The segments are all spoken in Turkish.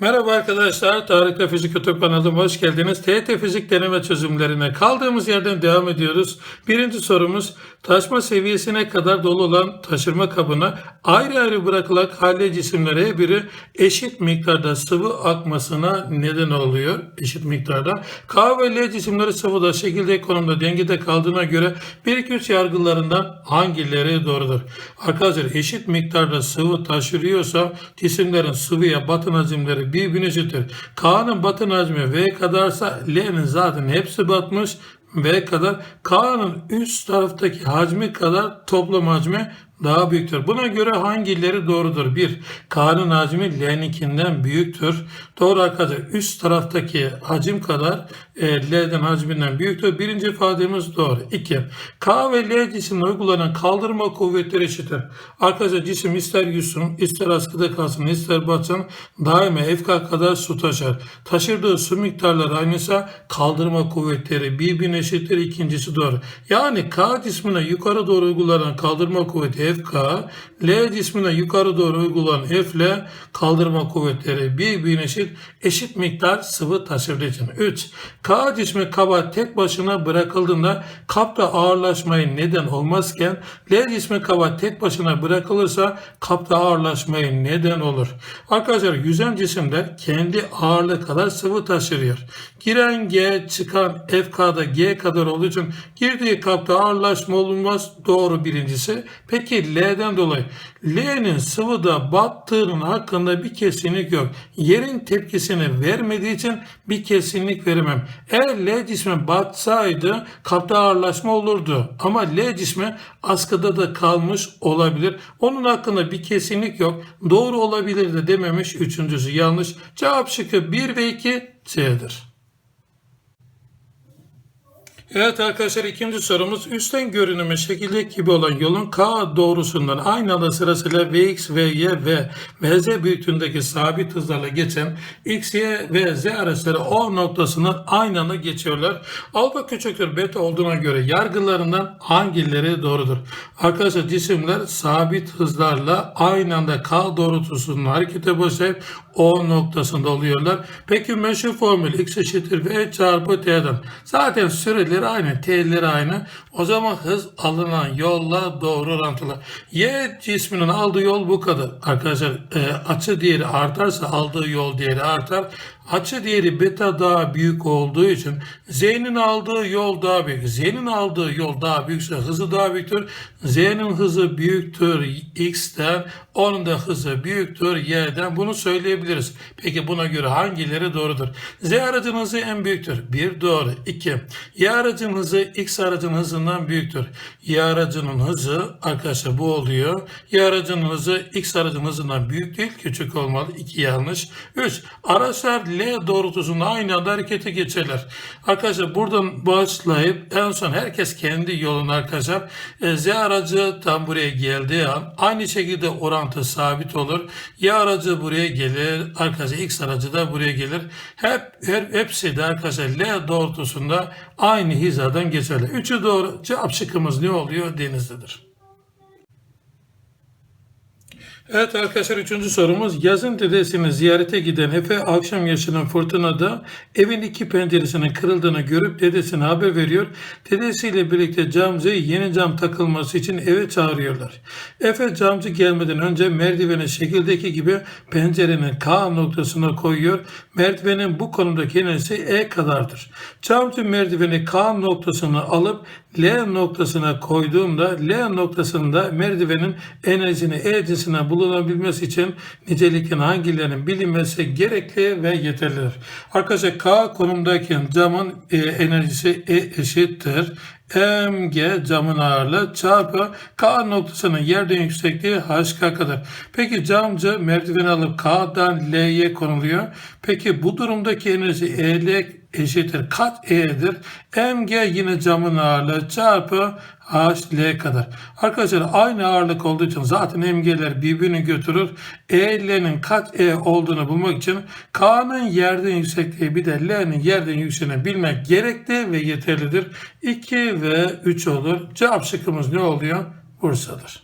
Merhaba arkadaşlar, Tarık ve Fizik YouTube kanalıma hoş geldiniz. TET Fizik deneme çözümlerine kaldığımız yerden devam ediyoruz. Birinci sorumuz, taşma seviyesine kadar dolu olan taşırma kabına ayrı ayrı bırakılan hale cisimlere biri eşit miktarda sıvı akmasına neden oluyor. Eşit miktarda. K ve L cisimleri sıvıda şekilde konumda dengede kaldığına göre 1 2 3 yargılarından hangileri doğrudur? Arkadaşlar eşit miktarda sıvı taşırıyorsa cisimlerin sıvıya batın hacimleri birbirine eşittir. K'nın batın hacmi V kadarsa L'nin zaten hepsi batmış V kadar. K'nın üst taraftaki hacmi kadar toplam hacmi daha büyüktür. Buna göre hangileri doğrudur? 1. K'nın hacmi L'ninkinden büyüktür. Doğru arkadaşlar. Üst taraftaki hacim kadar e, L'den hacminden büyüktür. Birinci ifademiz doğru. 2. K ve L cisimine uygulanan kaldırma kuvvetleri eşittir. Arkadaşlar cisim ister yüzsün, ister askıda kalsın, ister batsın daima FK kadar su taşır. Taşırdığı su miktarları aynıysa kaldırma kuvvetleri birbirine eşittir. İkincisi doğru. Yani K cismine yukarı doğru uygulanan kaldırma kuvveti FK, L cismine yukarı doğru uygulanan F ile kaldırma kuvvetleri birbirine eşit, eşit miktar sıvı taşırdığı için. 3. K cismi kaba tek başına bırakıldığında kapta ağırlaşmaya neden olmazken L cismi kaba tek başına bırakılırsa kapta ağırlaşmaya neden olur. Arkadaşlar yüzen cisimde kendi ağırlığı kadar sıvı taşırıyor. Giren G çıkan FK'da G kadar olduğu için girdiği kapta ağırlaşma olmaz. Doğru birincisi. Peki L'den dolayı L'nin sıvıda battığının hakkında bir kesinlik yok. Yerin tepkisini vermediği için bir kesinlik veremem. Eğer L cismi batsaydı kapta ağırlaşma olurdu. Ama L cismi askıda da kalmış olabilir. Onun hakkında bir kesinlik yok. Doğru olabilir de dememiş. Üçüncüsü yanlış. Cevap şıkkı 1 ve 2 C'dir. Evet arkadaşlar ikinci sorumuz üstten görünümü şekildeki gibi olan yolun K doğrusundan aynı anda sırasıyla Vx, Vy ve Vz büyüklüğündeki sabit hızlarla geçen X, Y ve Z arasında O noktasından aynı anda geçiyorlar. Alfa küçüktür beta olduğuna göre yargılarından hangileri doğrudur? Arkadaşlar cisimler sabit hızlarla aynı anda K doğrultusunda harekete başlayıp O noktasında oluyorlar. Peki meşhur formül X eşittir V çarpı T'den. Zaten süreleri aynı, T'leri aynı. O zaman hız alınan yolla doğru orantılı. Y cisminin aldığı yol bu kadar. Arkadaşlar e, açı değeri artarsa aldığı yol değeri artar. Açı değeri beta daha büyük olduğu için Z'nin aldığı yol daha büyük. Z'nin aldığı yol daha büyükse hızı daha büyüktür. Z'nin hızı büyüktür X'ten, onun da hızı büyüktür Y'den. Bunu söyleyebiliriz. Peki buna göre hangileri doğrudur? Z aracının hızı en büyüktür. 1 doğru. 2. Y aracının hızı X aracının hızından büyüktür. Y aracının hızı arkadaşlar bu oluyor. Y aracının hızı X aracının hızından büyük değil küçük olmalı. 2 yanlış. 3. Araçlar L doğrultusunda aynı anda harekete geçerler. Arkadaşlar buradan başlayıp en son herkes kendi yolunu arkadaşlar e, Z aracı tam buraya geldiği an aynı şekilde orantı sabit olur. Y aracı buraya gelir. Arkadaşlar X aracı da buraya gelir. Hep, hep hepsi de arkadaşlar L doğrultusunda aynı hizadan geçerler. Üçü doğru. Cevap şıkkımız ne oluyor? Denizlidir. Evet arkadaşlar üçüncü sorumuz. Yazın dedesini ziyarete giden Efe akşam yaşanan fırtınada evin iki penceresinin kırıldığını görüp dedesine haber veriyor. Dedesiyle birlikte camcı yeni cam takılması için eve çağırıyorlar. Efe camcı gelmeden önce merdiveni şekildeki gibi pencerenin K noktasına koyuyor. Merdivenin bu konumdaki enesi E kadardır. Camcı merdiveni K noktasına alıp L noktasına koyduğumda L noktasında merdivenin enerjisini E cinsine bulunabilmesi için nicelikin hangilerinin bilinmesi gerekli ve yeterlidir. Arkadaşlar K konumdaki camın e, enerjisi E eşittir. mg camın ağırlığı çarpı K noktasının yerden yüksekliği HK kadar. Peki camcı merdiveni alıp K'dan L'ye konuluyor. Peki bu durumdaki enerji EL eşittir kat E'dir. Mg yine camın ağırlığı çarpı HL kadar. Arkadaşlar aynı ağırlık olduğu için zaten MG'ler birbirini götürür. EL'nin kat E olduğunu bulmak için K'nın yerden yüksekliği bir de L'nin yerden yüksekliğini bilmek gerekli ve yeterlidir. 2 ve 3 olur. Cevap şıkkımız ne oluyor? Bursa'dır.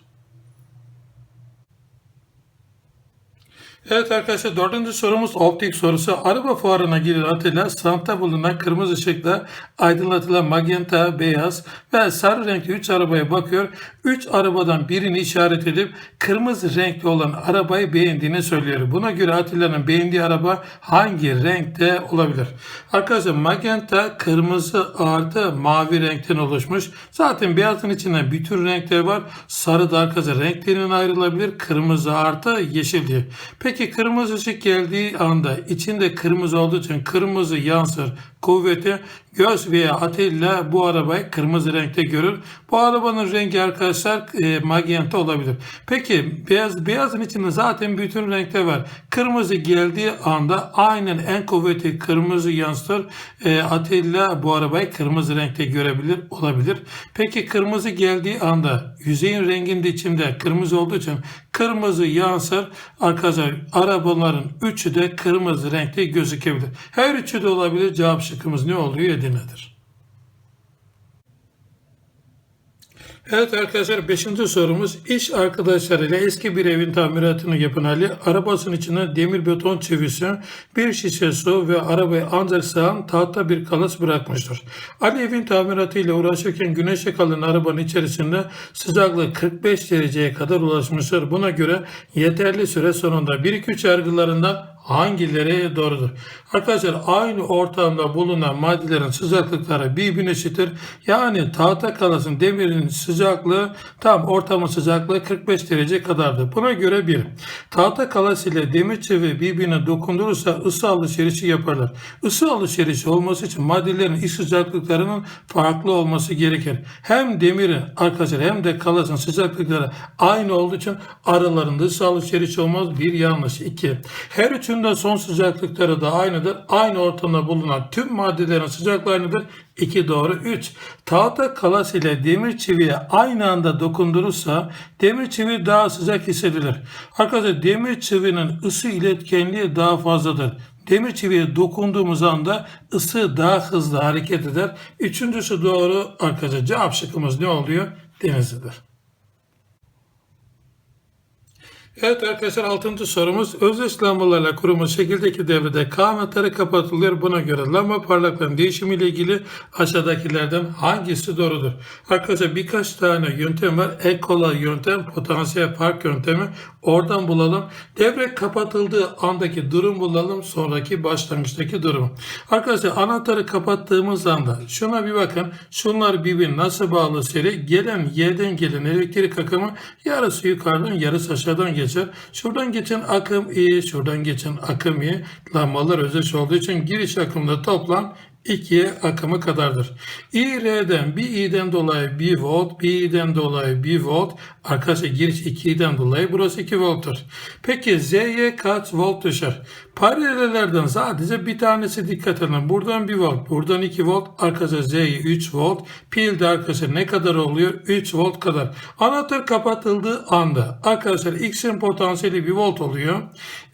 Evet arkadaşlar dördüncü sorumuz optik sorusu. Araba fuarına Atilla standta bulunan kırmızı ışıkla aydınlatılan magenta, beyaz ve sarı renkli 3 arabaya bakıyor. 3 arabadan birini işaret edip kırmızı renkli olan arabayı beğendiğini söylüyor. Buna göre Atilla'nın beğendiği araba hangi renkte olabilir? Arkadaşlar magenta kırmızı artı mavi renkten oluşmuş. Zaten beyazın içinde bütün renkler var. Sarı da arkadaşlar renklerinden ayrılabilir. Kırmızı artı yeşil diye. Peki kırmızı ışık geldiği anda içinde kırmızı olduğu için kırmızı yansır kuvveti göz veya Atilla bu arabayı kırmızı renkte görür. Bu arabanın rengi arkadaşlar e, magenta olabilir. Peki beyaz beyazın içinde zaten bütün renkler var. Kırmızı geldiği anda aynen en kuvvetli kırmızı yansıtır. E, Atilla bu arabayı kırmızı renkte görebilir olabilir. Peki kırmızı geldiği anda yüzeyin renginde içinde kırmızı olduğu için kırmızı yansır. Arkadaşlar arabaların üçü de kırmızı renkte gözükebilir. Her üçü de olabilir. Cevap şıkkımız ne oluyor? Edirne'dir. Evet arkadaşlar 5. sorumuz iş arkadaşlarıyla eski bir evin tamiratını yapan Ali arabasının içine demir beton çivisi, bir şişe su ve arabayı ancak sığan tahta bir kalas bırakmıştır. Ali evin tamiratıyla uğraşırken güneşe kalan arabanın içerisinde sıcaklık 45 dereceye kadar ulaşmıştır. Buna göre yeterli süre sonunda 1-2-3 yargılarından hangileri doğrudur? Arkadaşlar aynı ortamda bulunan maddelerin sıcaklıkları birbirine eşittir. Yani tahta kalasın demirin sıcaklığı tam ortamın sıcaklığı 45 derece kadardır. Buna göre bir tahta kalası ile demir çivi birbirine dokundurursa ısı alışverişi yaparlar. Isı alışverişi olması için maddelerin iç sıcaklıklarının farklı olması gerekir. Hem demirin arkadaşlar hem de kalasın sıcaklıkları aynı olduğu için aralarında ısı alışverişi olmaz. Bir yanlış. iki. Her üçünde son sıcaklıkları da aynıdır. Aynı ortamda bulunan tüm maddelerin sıcaklığı aynıdır. 2 doğru. 3. Tahta kalas ile demir çiviye aynı anda dokundurursa demir çivi daha sıcak hissedilir. Arkadaşlar demir çivinin ısı iletkenliği daha fazladır. Demir çiviye dokunduğumuz anda ısı daha hızlı hareket eder. Üçüncüsü doğru arkadaşlar. Cevap şıkkımız ne oluyor? Denizlidir. Evet arkadaşlar 6. sorumuz özdeş lambalarla kurulmuş şekildeki devrede kametleri kapatılıyor. Buna göre lamba parlaklığının değişimiyle ilgili aşağıdakilerden hangisi doğrudur? Arkadaşlar birkaç tane yöntem var. En kolay yöntem potansiyel fark yöntemi. Oradan bulalım. Devre kapatıldığı andaki durum bulalım. Sonraki başlangıçtaki durum. Arkadaşlar anahtarı kapattığımız anda şuna bir bakın. Şunlar birbirine nasıl bağlı seri? Gelen yerden gelen elektrik akımı yarısı yukarıdan yarısı aşağıdan geçer. Şuradan geçen akım iyi, şuradan geçen akım iyi. Lambalar özdeş olduğu için giriş akımda toplam 2 akımı kadardır. İR'den bir i'den dolayı 1 volt, bir i'den dolayı 1 volt. Arkadaşlar giriş 2'den dolayı burası 2 volttur. Peki Z'ye kaç volt düşer? Paralellerden sadece bir tanesi dikkat edin. Buradan 1 volt, buradan 2 volt. Arkadaşlar Z'ye 3 volt. Pil de arkadaşlar ne kadar oluyor? 3 volt kadar. Anahtar kapatıldığı anda arkadaşlar X'in potansiyeli 1 volt oluyor.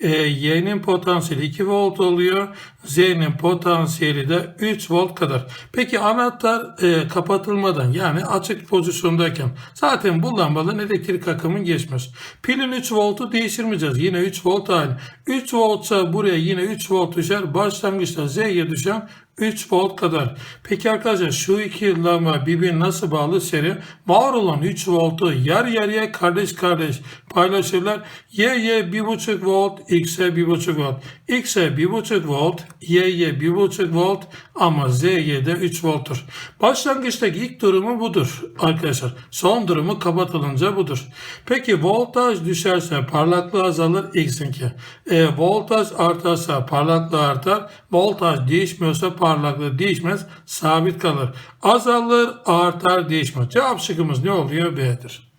E, Y'nin potansiyeli 2 volt oluyor. Z'nin potansiyeli de 3 volt kadar. Peki anahtar e, kapatılmadan yani açık pozisyondayken zaten bu lambadan elektrik akımı geçmez. Pilin 3 voltu değiştirmeyeceğiz. Yine 3 volt aynı. 3 voltsa buraya yine 3 volt düşer. Başlangıçta Z'ye düşen 3 volt kadar. Peki arkadaşlar şu iki lamba birbirine nasıl bağlı seri? Var olan 3 voltu yarı yarıya kardeş kardeş paylaşırlar. Y'ye 1.5 volt, X'e 1.5 volt. X'e 1.5 volt, Y'ye 1.5 volt ama Z'ye de 3 volttur. Başlangıçtaki ilk durumu budur arkadaşlar. Son durumu kapatılınca budur. Peki voltaj düşerse parlaklığı azalır X'inki. E, voltaj artarsa parlaklığı artar. Voltaj değişmiyorsa parlaklığı değişmez. Sabit kalır. Azalır, artar, değişmez. Cevap şıkkımız ne oluyor? B'dir.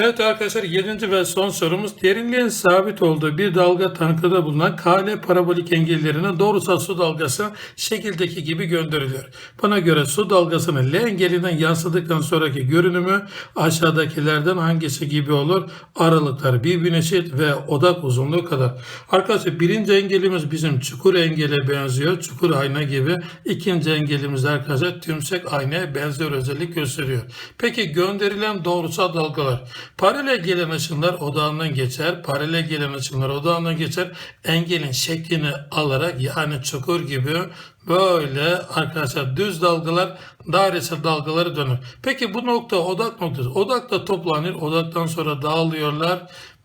Evet arkadaşlar 7. ve son sorumuz derinliğin sabit olduğu bir dalga tankında bulunan KL parabolik engellerine doğrusal su dalgası şekildeki gibi gönderiliyor. Buna göre su dalgasının L engelinden yansıdıktan sonraki görünümü aşağıdakilerden hangisi gibi olur? Aralıklar birbirine eşit ve odak uzunluğu kadar. Arkadaşlar birinci engelimiz bizim çukur engele benziyor. Çukur ayna gibi. İkinci engelimiz arkadaşlar tümsek aynaya benzer özellik gösteriyor. Peki gönderilen doğrusal dalgalar. Paralel gelen ışınlar odağından geçer. Paralel gelen ışınlar odağından geçer. Engelin şeklini alarak yani çukur gibi böyle arkadaşlar düz dalgalar dairesel dalgaları dönür. Peki bu nokta odak noktası. Odakta toplanır. Odaktan sonra dağılıyorlar.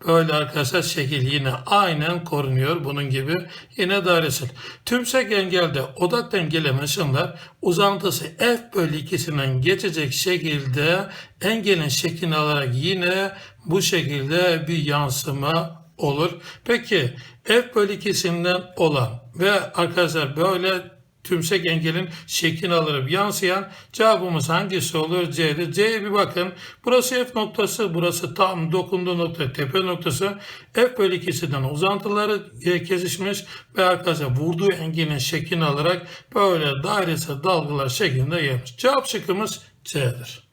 Böyle arkadaşlar şekil yine aynen korunuyor. Bunun gibi yine dairesel. Tümsek engelde odaktan gelen ışınlar uzantısı f bölü ikisinden geçecek şekilde engelin şeklini alarak yine bu şekilde bir yansıma olur. Peki f bölü ikisinden olan ve arkadaşlar böyle tümsek engelin şeklini alırıp yansıyan cevabımız hangisi olur? C'dir. C'ye bir bakın. Burası F noktası, burası tam dokunduğu nokta, tepe noktası. F bölü ikisinden uzantıları e, kesişmiş ve arkadaşlar vurduğu engelin şeklini alarak böyle dairesel dalgalar şeklinde yayılmış. Cevap şıkkımız C'dir.